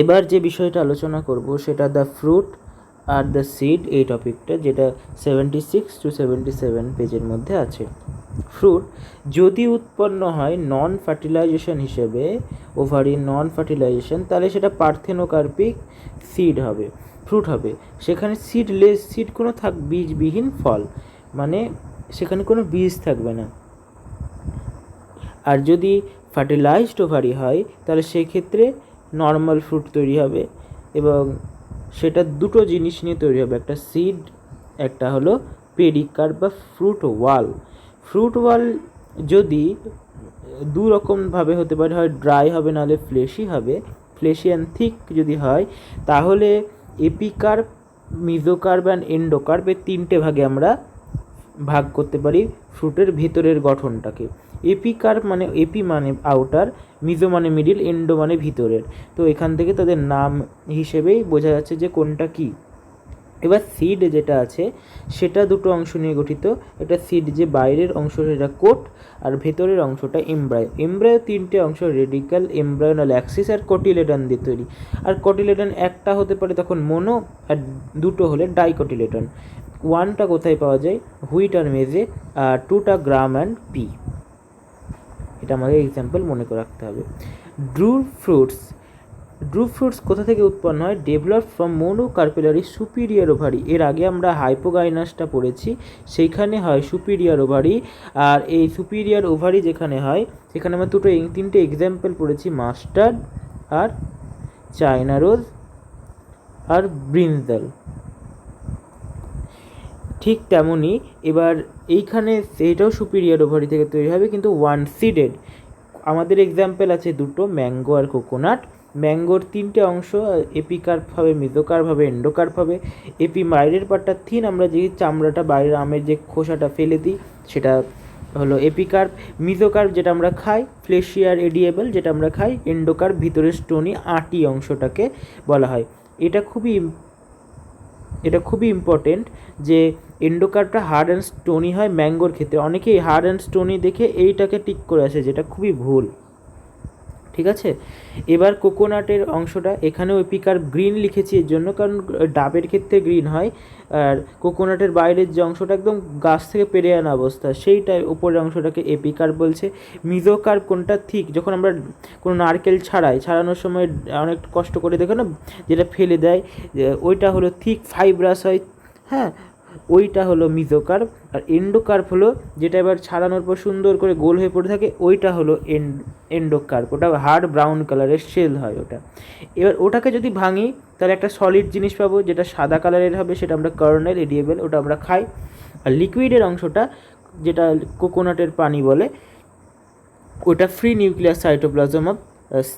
এবার যে বিষয়টা আলোচনা করব, সেটা দ্য ফ্রুট আর দ্য সিড এই টপিকটা, যেটা seventy six to seventy seven পেজের মধ্যে আছে। ফ্রুট যদি উৎপন্ন হয় নন ফার্টিলাইজেশন হিসেবে ওভারি নন ফার্টিলাইজেশন তাহলে সেটা পার্থেনোকার্পিক সিড হবে ফ্রুট হবে। সেখানে সিডলেস সিড কোনো থাক, বীজবিহীন ফল মানে সেখানে কোনো বীজ থাকবে না। আর যদি ফার্টিলাইজড ওভারি হয়, তাহলে সেক্ষেত্রে ক্ষেত্রে নর্মাল ফ্রুট তৈরি হবে এবং সেটা দুটো জিনিস নিয়ে তৈরি হবে। একটা সিড একটা হলো পেরিকার বা ফ্রুট ওয়াল ফ্রুট ওয়াল যদি দু রকমভাবে হতে পারে, হয় ড্রাই হবে নাহলে ফ্লেশি হবে ফ্লেশি অ্যান্ড থিক যদি হয়, তাহলে এপিকার্প মিজোকার্প অ্যান্ড এন্ডোকার্প এই তিনটে ভাগে আমরা ভাগ করতে পারি ফ্রুটের ভেতরের গঠনটাকে। এপিকার্প মানে এপি মানে আউটার মিজো মানে মিডিল এন্ডো মানে ভিতরের। তো এখান থেকে তাদের নাম হিসেবেই বোঝা যাচ্ছে যে কোনটা কী। এবার সিড যেটা আছে, সেটা দুটো অংশ নিয়ে গঠিত। এটা সিড যে বাইরের অংশ, সেটা কোট আর ভেতরের অংশটা এমব্রায়ো এমব্রায়ো তিনটে অংশ রেডিক্যাল এমব্রায়োনাল অ্যাক্সিস আর কটিলেটন দিয়ে তৈরি। আর কটিলেটন একটা হতে পারে তখন মোনো আর দুটো হলে ডাইকটিলেটন ওয়ানটা কোথায় পাওয়া যায়? হুইট আর মেজে আর টুটা গ্রাম অ্যান্ড পি এটা আমাদের এক্সাম্পল মনে করে রাখতে হবে। ড্রু ফ্রুটস ড্রু ফ্রুটস কোথা থেকে উৎপন্ন হয়? Develop from monocarpellary superior ovary এর আগে আমরা হাইপোগাইনাসটা পড়েছি, সেইখানে হয় সুপিরিয়ার ওভারি আর এই সুপিরিয়ার ওভারি যেখানে হয়, সেখানে আমরা দুটো তিনটে এক্সাম্পল পড়েছি মাস্টার্ড আর চায়না রোজ আর ব্রিনজাল ঠিক তেমনই এবার এইখানে সেইটাও সুপিরিয়ার ওভারি থেকে তৈরি হবে, কিন্তু ওয়ান সিডেড আমাদের এক্সাম্পল আছে দুটো ম্যাঙ্গো আর কোকোনাট ম্যাঙ্গোর তিনটে অংশ এপিকার্প হবে মিজোকার্প হবে এন্ডোকার্প হবে। এপি বাইরের পার্টটা থিন আমরা যে চামড়াটা, বাইরের আমের যে খোসাটা ফেলে দিই, সেটা হলো এপিকার্প মিজোকার্প যেটা আমরা খাই ফ্লেশিয়ার এডিয়েবল যেটা আমরা খাই এন্ডোকার্প ভিতরের স্টোনি আটি অংশটাকে বলা হয়। এটা খুবই এটা খুবই ইম্পর্টেন্ট যে এন্ডোকার্পটা হার্ড অ্যান্ড স্টোনি হয় ম্যাঙ্গোর ক্ষেত্রে। অনেকেই হার্ড অ্যান্ড স্টোনি দেখে এইটাকে টিক করে আসে, যেটা খুবই ভুল। ঠিক আছে? এবার কোকোনাটের অংশটা, এখানেও এপিকার গ্রিন লিখেছি এর জন্য, কারণ ডাবের ক্ষেত্রে গ্রিন হয়, আর কোকোনাটের বাইরের যে অংশটা একদম গাছ থেকে পেরে আনা অবস্থা, সেইটাই উপরের অংশটাকে এপিকার বলছে। মিজোকার কোনটা ঠিক? যখন আমরা কোনো নারকেল ছাড়াই, ছাড়ানোর সময় অনেক কষ্ট করে দেখো না, যেটা ফেলে দেয় ওইটা হলো থিক ফাইব্রাস হয় হ্যাঁ? ওইটা হলো মিজোকার্প আর এন্ডোকার্প হলো যেটা এবার ছাড়ানোর পর সুন্দর করে গোল হয়ে পড়ে থাকে, ওইটা হলো এন্ড এন্ডোকার্প ওটা হার্ড ব্রাউন কালারের শেল হয় ওটা। এবার ওটাকে যদি ভাঙি, তাহলে একটা সলিড জিনিস পাবো, যেটা সাদা কালারের হবে, সেটা আমরা কার্নেল এডিয়েবল ওটা আমরা খাই। আর লিকুইডের অংশটা, যেটা কোকোনাটের পানি বলে, ওটা free nuclear cytoplasm of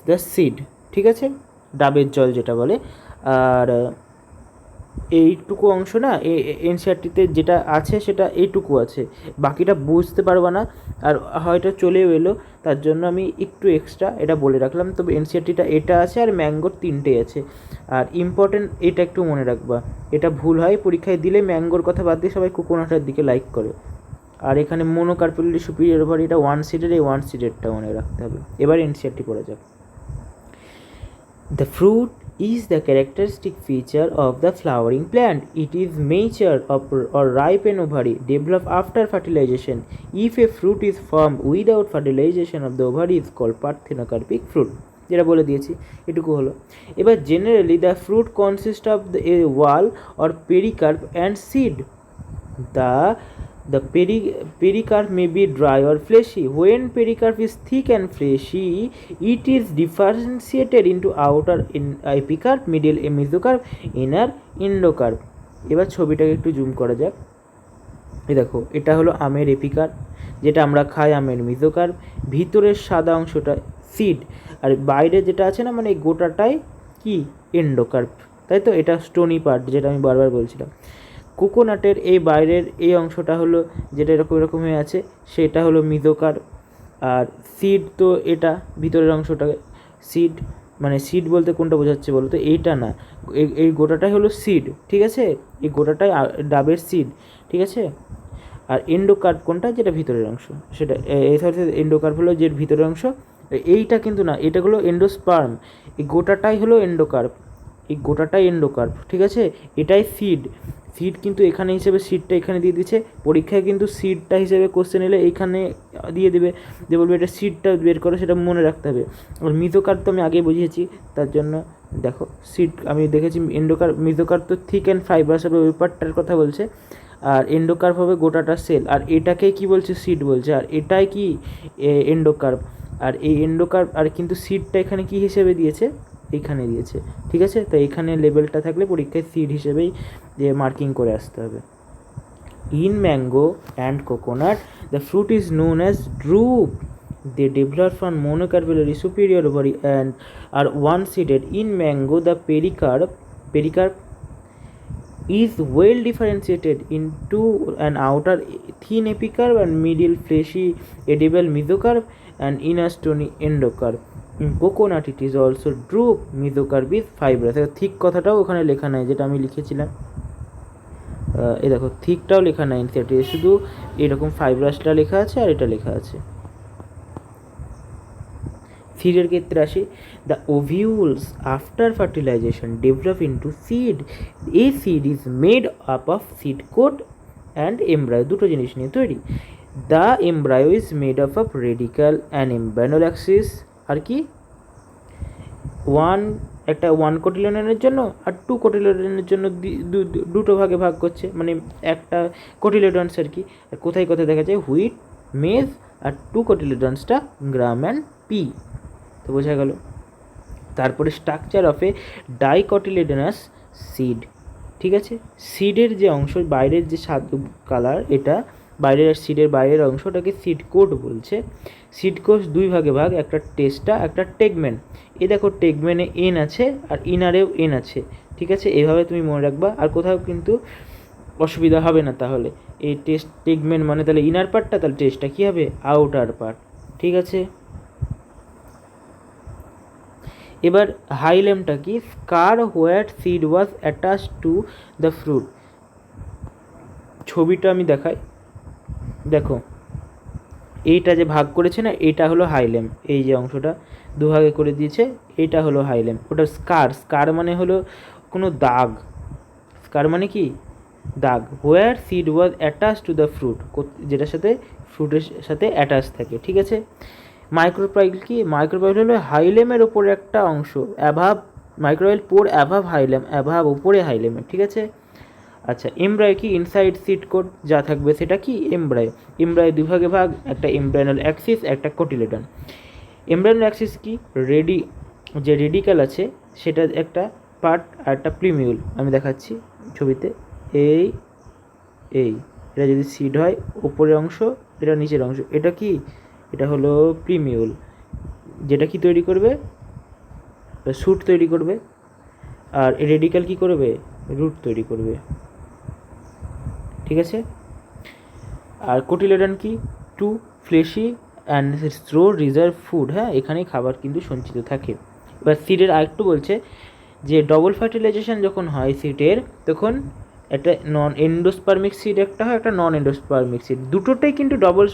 the seed ঠিক আছে? ডাবের জল যেটা বলে। আর এইটুকু অংশ না এনসিআরটিতে যেটা আছে সেটা এইটুকু আছে। বাকিটা বুঝতে পারব না, আর হয়তো চলেও এলো, তার জন্য আমি একটু এক্সট্রা এটা বলে রাখলাম। তবে এনসিআরটিটা এটা আছে আর ম্যাঙ্গোর তিনটে আছে। আর ইম্পর্টেন্ট এটা একটু মনে রাখবা, এটা ভুল হয়, পরীক্ষায় দিলে ম্যাঙ্গোর কথা বাদ দিয়ে সবাই কোকোনাটার দিকে লাইক করে। আর এখানে মোনোকার্পেলি সুপিরিয়র ওভার এটা ওয়ান সিডের এই ওয়ান সিডেরটা মনে রাখতে হবে। এবার এনসিআরটি পড়ে যাক। The fruit is the characteristic feature of the flowering plant. It is mature or ripen ovary developed after fertilization. If a fruit is formed without fertilization of the ovary is called parthenocarpic fruit. যেটা বলে দিয়েছি এটুকু হলো এবার generally the fruit consist of a wall or pericarp and seed the The peri- pericarp may be dry or fleshy. When pericarp is thick and fleshy, it is differentiated into outer in epicarp, middle mesocarp, inner endocarp. এবার ছবিটাকে একটু zoom করা যাক এই দেখো এটা হলো আমের এপিকার যেটা আমরা খাই আমের মিজোকার ভিতরের সাদা অংশটা সিড আর বাইরে যেটা আছে না মানে গোটাটাই কি এন্ডোকার্প তাই তো এটা স্টোনি পার্ট যেটা আমি বারবার বলছিলাম কোকোনাটের এই বাইরের এই অংশটা হলো যেটা এরকম এরকম হয়ে আছে, সেটা হলো মিজোকার। আর সিড তো এটা ভিতরের অংশটা, সিড মানে সিড বলতে কোনটা বোঝাচ্ছে বলো তো? এইটা না। এই গোটাটাই হলো সিড, ঠিক আছে? এই গোটাটাই ডাবের সিড, ঠিক আছে? আর এন্ডোকার্প কোনটা? যেটা ভিতরের অংশ, সেটা এই ধরনের হলো যে ভিতরের অংশ। এইটা কিন্তু না, এটা হলো এন্ডোস্পার্ম। এই গোটাটাই হলো এন্ডোকার্প। এই গোটাটাই এন্ডোকার্প, ঠিক আছে? এটাই সিড। সিড কিন্তু এখানে হিসেবে সিডটা এখানে দিয়ে দিচ্ছে। পরীক্ষায় কিন্তু সিডটা হিসেবে কোশ্চেন এলে এইখানে দিয়ে দেবে। যে বলবে এটা সিডটা বের করো, সেটা মনে রাখতে হবে। আর মিজোকার তো আমি আগে বুঝিয়েছি, তার জন্য দেখো সিড আমি দেখেছি এন্ডোকার মিজোকার তো থিক অ্যান্ড ফাইবার্স হবে, ওই কথা বলছে। আর এন্ডোকার্প হবে গোটাটা সেল আর এটাকে কি বলছে? সিড বলছে। আর এটাই কি এন্ডোকার্প আর এই এন্ডোকার্প আর কিন্তু সিডটা এখানে কি হিসেবে দিয়েছে? এইখানে দিয়েছে, ঠিক আছে? তো এখানে লেভেলটা থাকলে পরীক্ষায় সিড হিসেবেই যে মার্কিং করে আসতে হবে। In mango and coconut the fruit is known as drupe they develop from monocarpellary superior body and R one seeded in mango the pericarp pericarp is well differentiated into and outer thin epicarp and middle fleshy edible mesocarp and inner stony endocarp in coconut it is also drupe mesocarp is fibrous ঠিক কথাটাও ওখানে লেখা নাই, যেটা আমি লিখেছিলাম। এ দেখো থিকটাও লেখা নাই সেটি শুধু এরকম ফাইব্রাসটা লেখা আছে আর এটা লেখা আছে। সিডের ক্ষেত্রে আসি। The ovules after fertilization develop into seed এই seed is made up of seed coat and embryo দুটো জিনিস নিয়ে তৈরি। The embryo is made up of radicle and embryonal axis আর কি? ওয়ান একটা ওয়ান কোটিলিয়নের জন্য আর টু কোটিলিয়নের জন্য দুটো ভাগে ভাগ করছে। মানে একটা কোটিলিয়ডন্স আর কি। আর কোথায় কোথায় দেখা যায়? হুইট মেজ আর টু কোটিলিয়ডন্সটা গ্রাম অ্যান্ড পি তো বোঝা গেল। তারপরে structure of a dicotyledonous seed ঠিক আছে? সিডের যে অংশ, বাইরের যে সাদ কালার এটা বাইরের সিডের বাইরের অংশটাকে সিড কোট বলছে। সিড কোট দুই ভাগে ভাগ, একটা টেস্টা একটা টেগমেন এ দেখো টেগমেনে এন আছে আর ইনারেও এন আছে, ঠিক আছে? এভাবে তুমি মনে রাখবা, আর কোথাও কিন্তু অসুবিধা হবে না তাহলে। এই টেস্ট টেগমেন্ট মানে তাহলে ইনার পার্টটা তাহলে টেস্টটা কী হবে? আউটার পার্ট ঠিক আছে? এবার হাইলেমটা কি? Scar where seed was attach to the fruit ছবিটা আমি দেখাই। দেখো, এইটা যে ভাগ করেছে না, এটা হলো হাইলেম। এই যে অংশটা দুভাগে করে দিয়েছে, এটা হলো হাইলেম। ওটা স্কার স্কার মানে হলো কোনো দাগ। স্কার মানে কি? দাগ। Where seed was attach to the fruit যেটার সাথে ফ্রুটের সাথে অ্যাটাচ থাকে, ঠিক আছে? মাইক্রোপাইল কি? মাইক্রোপাইল হলো হাইলেমের ওপরে একটা অংশ অ্যাভাব মাইক্রোপাইল পোর অ্যাভাব হাইলেম অ্যাভাব উপরে হাইলেমের, ঠিক আছে? আচ্ছা এমব্রায় কি ইনসাইড সিট কোড যা থাকবে সেটা কি? এমব্রায়। এমব্রায় দুভাগে ভাগ, একটা এমব্রায়নাল অ্যাক্সিস একটা কোটিলেটন এমব্রায়নাল অ্যাক্সিস কি? রেডি যে রেডিক্যাল আছে, সেটা একটা পার্ট আর একটা প্রিমিউল আমি দেখাচ্ছি ছবিতে। এই এই। এটা যদি সিড হয়, উপরের অংশ, এটা নিচের অংশ। এটা কি? এটা হলো প্রিমিউল যেটা কি তৈরি করবে? স্যুট তৈরি করবে। আর রেডিক্যাল কি করবে? রুট তৈরি করবে। ঠিক আছে? আর কোটিলেডন কি? Two fleshy and store reserve food হ্যাঁ? এখানেই খাবার কিন্তু সঞ্চিত থাকে। এবার সিডের আরেকটু বলছে যে ডবল ফার্টিলাইজেশন যখন হয় সিডের তখন একটা নন এন্ডোস্পার্মিক সিড একটা হয়, একটা নন এন্ডোস্পার্মিক সিড দুটোটাই কিন্তু ডবল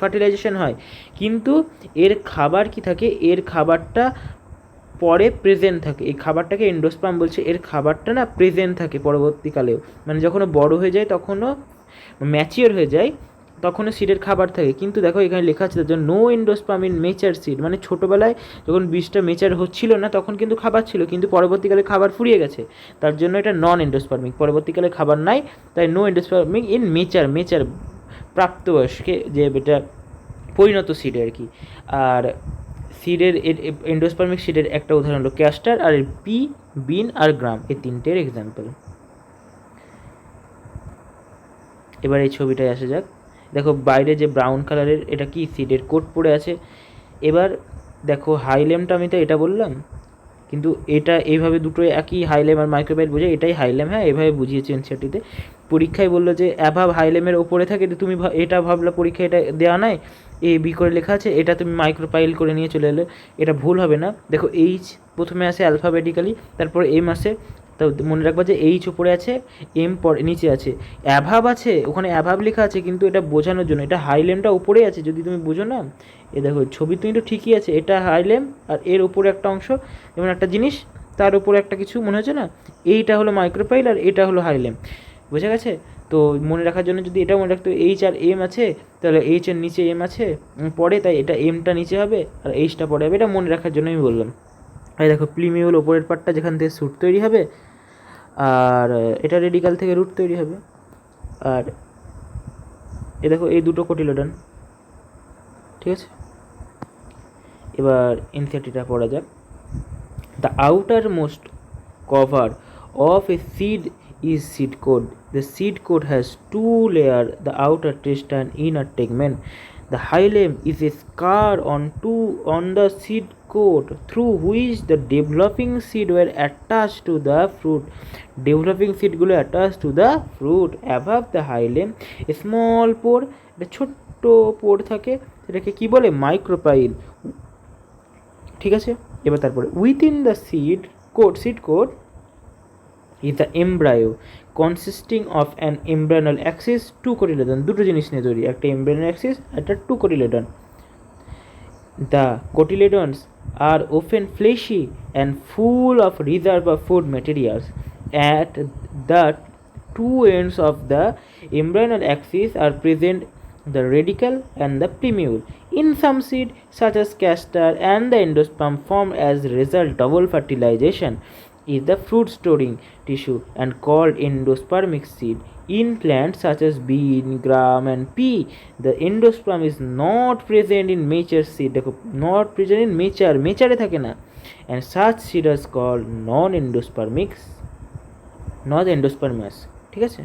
ফার্টিলাইজেশন হয়। কিন্তু এর খাবার কি থাকে? এর খাবারটা পরে প্রেজেন্ট থাকে। এই খাবারটাকে এন্ডোস্পার্ম বলছে। এর খাবারটা না প্রেজেন্ট থাকে পরবর্তীকালেও। মানে যখন বড় হয়ে যায়, তখনও ম্যাচিওর হয়ে যায়, তখনও সিডের খাবার থাকে। কিন্তু দেখো, এখানে লেখা আছে যে no endosperm in mature seed মানে ছোটোবেলায় যখন বীজটা মেচার হচ্ছিল না, তখন কিন্তু খাবার ছিল। কিন্তু পরবর্তীকালে খাবার ফুরিয়ে গেছে। তার জন্য এটা নন এন্ডোস্পার্মিক পরবর্তীকালে খাবার নাই, তাই নো এন্ডোস্পার্মিক ইন মেচার মেচার প্রাপ্তবয়স্কে যে এটা পরিণত সিড আর কি। আর সিডের এন্ডোস্পার্মিক সিডের একটা উদাহরণ হলো ক্যাস্টার আর পি, বিন আর গ্রাম, এই তিনটের এক্সাম্পল এবার এই ছবিটায় আসা যাক। দেখো বাইরে যে ব্রাউন কালারের এটা কি সিডের কোট পড়ে আছে? এবার দেখো হাইলেমটা আমি তো এটা বললাম, কিন্তু এটা এইভাবে দুটো একই হাইলেম আর মাইক্রোবাইল বোঝে এটাই হাইলেম হ্যাঁ এভাবে বুঝিয়েছি এনসিআরটিতে পরীক্ষায় বলল যে অ্যাভাব হাইলেমের ওপরে থাকে তো তুমি এটা ভাবলা পরীক্ষা এটা দেওয়া নাই, এ বি করে লেখা আছে, এটা তুমি মাইক্রোপাইল করে নিয়ে চলে এলে, এটা ভুল হবে না। দেখো এইচ প্রথমে আসে অ্যালফাবেটিক্যালি তারপর এম আসে, তো মনে রাখবা যে এইচ উপরে আছে এম পরে নিচে আছে। অ্যাভাব আছে, ওখানে অ্যাভাব লেখা আছে, কিন্তু এটা বোঝানোর জন্য, এটা হাইলেমটা উপরেই আছে, যদি তুমি বোঝো না। এ দেখো, ছবি তুমি তো ঠিকই আছে, এটা হাইলেম আর এর উপরে একটা অংশ, যেমন একটা জিনিস, তার উপরে একটা কিছু, মনে হচ্ছে না? এইটা হলো মাইক্রোপাইল আর এটা হলো হাইলেম বোঝা গেছে? তো মনে রাখার জন্য যদি এটা মনে রাখতো এইচ আর এম আছে, তাহলে এইচ এর নিচে এম আছে পরে তাই এটা এমটা নিচে হবে আর এইচটা পরে হবে, এটা মনে রাখার জন্য আমি বললাম। এই দেখো প্লিমিউল ওপরের পার্টটা যেখান থেকে স্যুট তৈরি হবে, আর এটা রেডিকাল থেকে রুট তৈরি হবে, আর এ দেখো, এই দুটো কোটিলোডন ঠিক আছে? এবার এনসিআরটিটা পড়া যাক। The outermost cover of a seed is seed coat. The seed coat has two layers, the outer test and inner tegment. The hilum is a scar on two on the seed coat through which the developing seed were attached to the fruit. Developing seed গুলো attached to the fruit. Above the hilum, a small pore, একটা ছোট্ট পোর থাকে সেটাকে কি বলে micropyle ঠিক আছে এবার তারপরে within the seed coat seed coat Is the embryo consisting of an embryonal axis two cotyledon দুটো জিনিস নিয়ে তৈরি একটা এমব্রায়নাল অ্যাক্সিস একটা two cotyledon The cotyledons are often fleshy and full of reserve of food materials. At the two ends of the embryonal axis are present the radicle and the plumule. In some seed, such as castor and the endosperm, form as result double fertilization Is the fruit storing tissue and called endospermic seed. In plants such as bean, gram, and pea, the endosperm is not present in mature seed. not present in mature, mature থাকে না and such seed is called non-endospermic, not endospermous. ঠিক আছে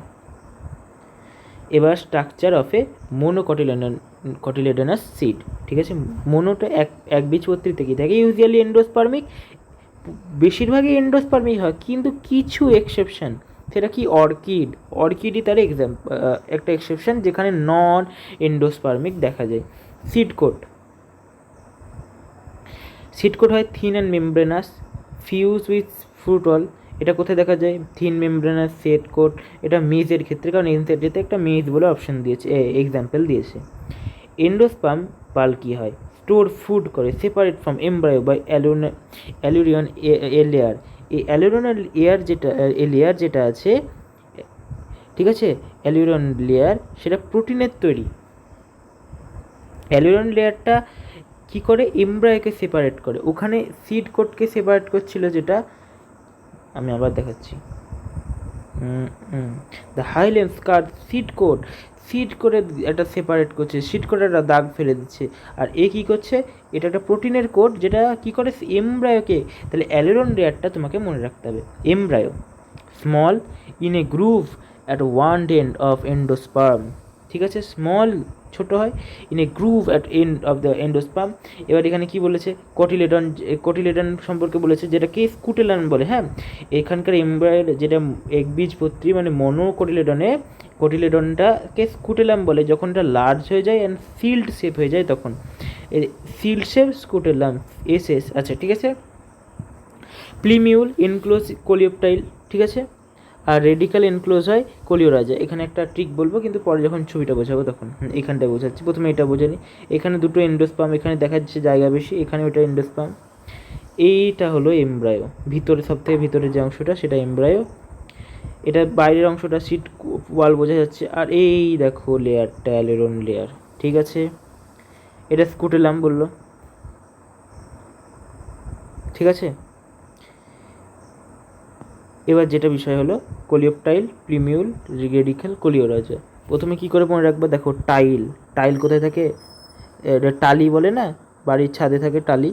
এবার structure of a monocotyledon cotyledonous seed ঠিক আছে মোনোটা এক এক বীজপত্রী থেকে থাকে ইউজুয়ালি এন্ডোস্পার্মিক বেশিরভাগই এন্ডোস্পার্মিক হয়, কিন্তু কিছু এক্সেপশন সেটা কি অর্কিড অর্কিডই তার এক্সাম একটা এক্সেপশন যেখানে নন এন্ডোস্পার্মিক দেখা যায়। সিড কোট সিড কোট হয় thin and membranous fuse with fruit all এটা কোথায় দেখা যায়? থিন মেমব্রেনাস সেট কোট এটা মেজের ক্ষেত্রে, কারণ এনসেটেতে একটা মেজ বলে অপশন দিয়েছে এক্সাম্পল দিয়েছে। এন্ডোস্পাম পাল কী হয়। স্টোর ফুড করে separate from embryo by aleurone a layer এই অ্যালুরিয়ন এয়ার যেটা লেয়ার যেটা আছে, ঠিক আছে? অ্যালুরিয়ন লেয়ার সেটা প্রোটিনের তৈরি। অ্যালুরিয়ন লেয়ারটা কি করে? এমব্রায়োকে সেপারেট করে। ওখানে সিড কোটকে সেপারেট করছিল যেটা, আমি আবার দেখাচ্ছি। দ্য হাইলেন স্কার সিড কোড সিড করে এটা সেপারেট করছে সিট করে একটা দাগ ফেলে দিচ্ছে। আর এ কী করছে? এটা একটা প্রোটিনের কোড যেটা কী করে? এমব্রায়োকে। তাহলে অ্যালেরন রেয়ারটা তোমাকে মনে রাখতে হবে। Embryo. Small in a groove at one end of endosperm. ঠিক আছে? স্মল ছোট হয় in a groove at end of the endosperm এবার এখানে কি বলেছে? কটিলেডন কটিলেডন সম্পর্কে বলেছে, যেটাকে স্কুটেলান বলে হ্যাঁ? এখানকার এমব্রয়েড যেটা একবীজপত্রী মানে মনো কটিলেডনে কটিলেডনটাকে স্কুটেলাম বলে, যখন এটা লার্জ হয়ে যায় অ্যান্ড সিল্ড শেপ হয়ে যায় তখন। Shield shape scutellum S S আচ্ছা ঠিক আছে? প্লিমিউল ইনক্লোজ কোলিওপটাইল ঠিক আছে? আর রেডিকাল এনক্লোজ হয় কোলিওরাজা এখানে একটা ট্রিক বলব, কিন্তু পরে যখন ছবিটা বোঝাবো তখন এখানটা বোঝাচ্ছি। প্রথমে এটা বোঝানি এখানে দুটো এন্ডোস্পাম এখানে দেখা যাচ্ছে জায়গা বেশি, এখানে ওটা এন্ডোস্পাম এইটা হলো এমব্রায়ো ভিতরে সব থেকে ভিতরে যে অংশটা, সেটা এমব্রায়ো এটা বাইরের অংশটা সিট ওয়াল বোঝা যাচ্ছে। আর এই দেখো লেয়ারটা অ্যালেরন লেয়ার ঠিক আছে? এটা স্কুটেলাম বলল। ঠিক আছে? এবার যেটা বিষয় হলো, কোলিওপটাইল, প্রিমিউল রিগেডিক্যাল কোলিওরাজা। প্রথমে কি করে মনে রাখব? দেখো, টাইল। টাইল কোথায় থাকে? এটা টালি বলে না? বাড়ির ছাদে থাকে টালি,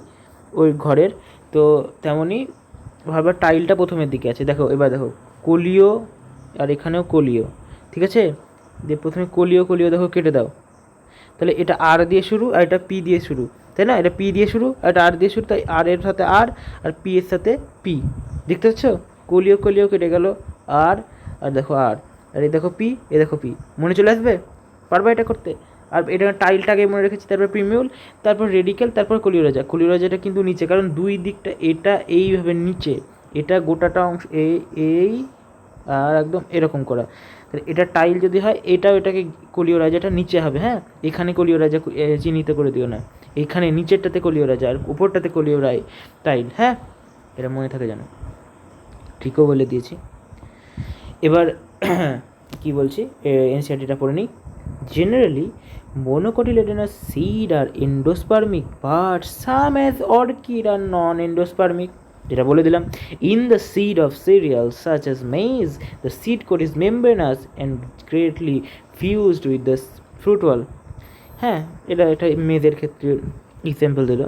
ওই ঘরের। তো তেমনই ভাববার টাইলটা প্রথমের দিকে আছে। দেখো, এবার দেখো, কোলিও, আর এখানেও কোলিও, ঠিক আছে? দিয়ে প্রথমে কোলিও কোলিও দেখো কেটে দাও। তাহলে এটা আর দিয়ে শুরু, আর এটা পি দিয়ে শুরু, তাই না? এটা পি দিয়ে শুরু, আর এটা আর দিয়ে শুরু, তাই আর এর সাথে আর আর পি এর সাথে পি, দেখতে পাচ্ছ? কলিও কলিও কেটে গেল। আর আর দেখো আর আর এই দেখো পি এ দেখো পি। মনে চলে আসবে? পারবা এটা করতে? আর এটা টাইলটাকে মনে রেখেছি, তারপর প্রিমিউল, তারপর রেডিকেল, তারপর কলিওরাজা কলিওরাজাটা কিন্তু নিচে, কারণ দুই দিকটা, এটা এইভাবে নিচে, এটা গোটাটা অংশ এই এই, আর একদম এরকম করা। এটা টাইল যদি হয়, এটাও এটাকে কলিও রাজাটা নিচে হবে হ্যাঁ? এখানে কলিও রাজা চিহ্নিত করে দিও না। এখানে নিচেরটাতে কলিও রাজা, আর উপরটাতে কলিও রায় টাইল হ্যাঁ? এটা মনে থাকে জানো ঠিকও বলে দিয়েছি এবার কি বলছি এনসিআরটিটা পড়ে নিই generally monocotyledonous seed are endospermic but some as orchid are non-endospermic যেটা বলে দিলাম in the seed of cereals such as maize the seed coat is membranous and greatly fused with the fruit wall হ্যাঁ এটা এটা মেয়েদের ক্ষেত্রে example দিল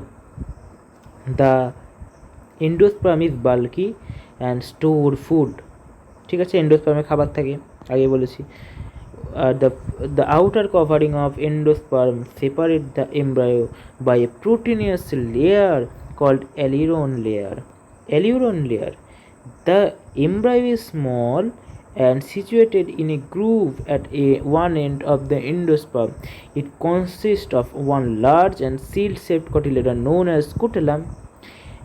the endosperm is bulky and store food ঠিক আছে? এন্ডোস্পার্মে খাবার থাকে আগে বলেছি। আর the the outer covering of endosperm separate the embryo by a proteinous layer called aleurone layer aleurone layer the embryo is small and situated in a groove at a one end of the endosperm it consist of one large and shield shape cotyledon known as scutellum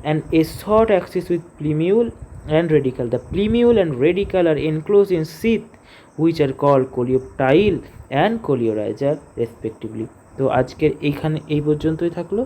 and a short axis with plumule and radical. The plumule and radical are enclosed in sheath which are called coleoptile and coleorizer respectively. তো আজকের এইখানে এই পর্যন্তই থাকল